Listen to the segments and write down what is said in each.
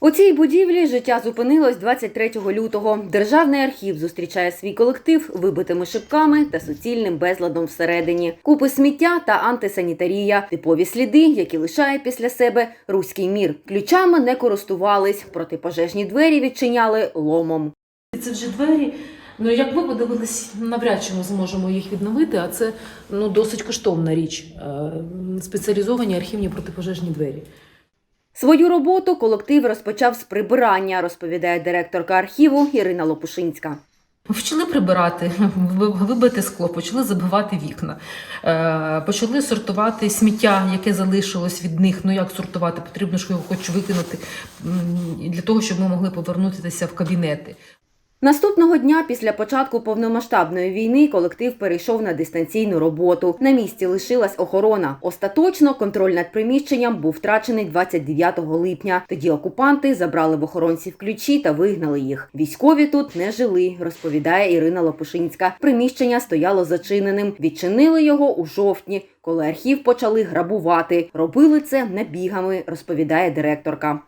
У цій будівлі життя зупинилось 23 лютого. Державний архів зустрічає свій колектив вибитими шибками та суцільним безладом всередині. Купи сміття та антисанітарія, типові сліди, які лишає після себе руський мір. Ключами не користувались, протипожежні двері відчиняли ломом. Це вже двері. Ну, як ми подивились, навряд чи ми зможемо їх відновити, а це ну, досить коштовна річ. Е, Спеціалізовані архівні протипожежні двері. Свою роботу колектив розпочав з прибирання, розповідає директорка архіву Ірина Лопушинська. Почали прибирати, ви- вибити скло, почали забивати вікна, е, почали сортувати сміття, яке залишилось від них. Ну як сортувати? Потрібно ж його хоч викинути для того, щоб ми могли повернутися в кабінети. Наступного дня після початку повномасштабної війни колектив перейшов на дистанційну роботу. На місці лишилась охорона. Остаточно контроль над приміщенням був втрачений 29 липня. Тоді окупанти забрали в охоронців ключі та вигнали їх. Військові тут не жили, розповідає Ірина Лопушинська. Приміщення стояло зачиненим. Відчинили його у жовтні, коли архів почали грабувати. Робили це набігами, розповідає директорка.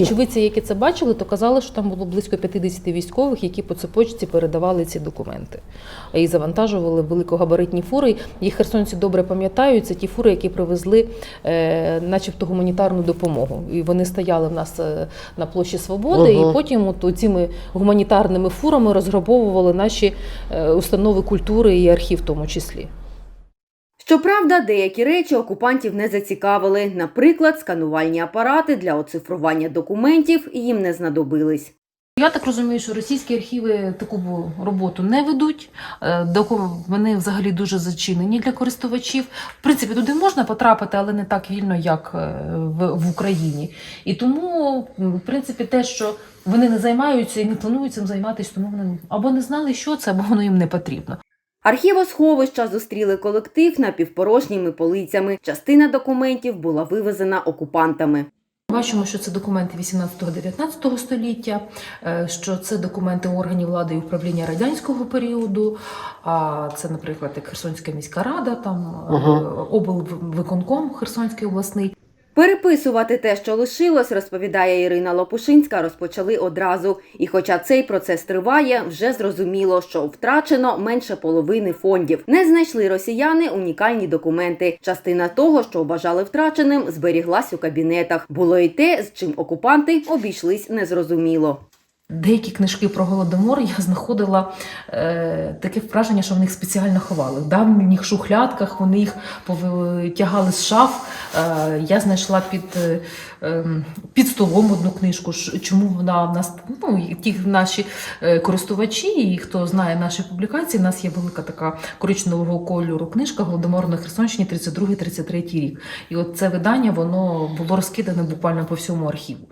Очевидці, які це бачили, то казали, що там було близько 50 військових, які по цепочці передавали ці документи і завантажували великогабаритні фури. Їх херсонці добре пам'ятають. Це ті фури, які привезли, е, начебто, гуманітарну допомогу. І вони стояли в нас е, на площі Свободи, Ага. і потім от цими гуманітарними фурами розграбовували наші е, установи культури і архів, в тому числі. Щоправда, деякі речі окупантів не зацікавили. Наприклад, сканувальні апарати для оцифрування документів їм не знадобились. Я так розумію, що російські архіви таку роботу не ведуть. Е, Вони взагалі дуже зачинені для користувачів. В принципі, туди можна потрапити, але не так вільно, як е, в, в Україні. І тому, в принципі, те, що вони не займаються і не планують цим займатися, тому вони або не знали, що це, або воно їм не потрібно. Архівосховища зустріли колектив напівпорожніми полицями. Частина документів була вивезена окупантами. Бачимо, що це документи 18-19 століття, е, що це документи органів влади і управління радянського періоду. А це, наприклад, як Херсонська міська рада, там е, Ага. облвиконком Херсонський обласний. Переписувати те, що лишилось, розповідає Ірина Лопушинська, розпочали одразу. І хоча цей процес триває, вже зрозуміло, що втрачено менше половини фондів. Не знайшли росіяни унікальні документи. Частина того, що вважали втраченим, зберіглась у кабінетах. Було й те, з чим окупанти обійшлись незрозуміло. Деякі книжки про голодомор я знаходила е, таке враження, що вони їх спеціально ховали. В давніх шухлядках вони їх повитягали з шаф. Е, я знайшла під, е, ем, під столом одну книжку. Чому вона в нас ну, ті наші е, користувачі, і хто знає наші публікації, у нас є велика така коричневого кольору книжка Голодомор на Херсонщині 32-33 рік. І от це видання воно було розкидане буквально по всьому архіву.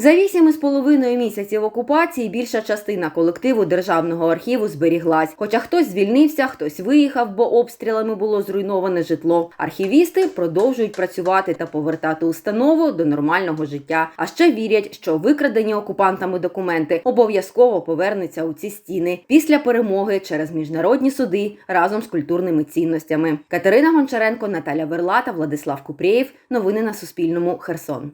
За вісім із половиною місяців окупації більша частина колективу державного архіву зберіглась. Хоча хтось звільнився, хтось виїхав, бо обстрілами було зруйноване житло. Архівісти продовжують працювати та повертати установу до нормального життя. А ще вірять, що викрадені окупантами документи обов'язково повернуться у ці стіни після перемоги через міжнародні суди разом з культурними цінностями. Катерина Гончаренко, Наталя Верлата, Владислав Купрєєв. Новини на Суспільному. Херсон.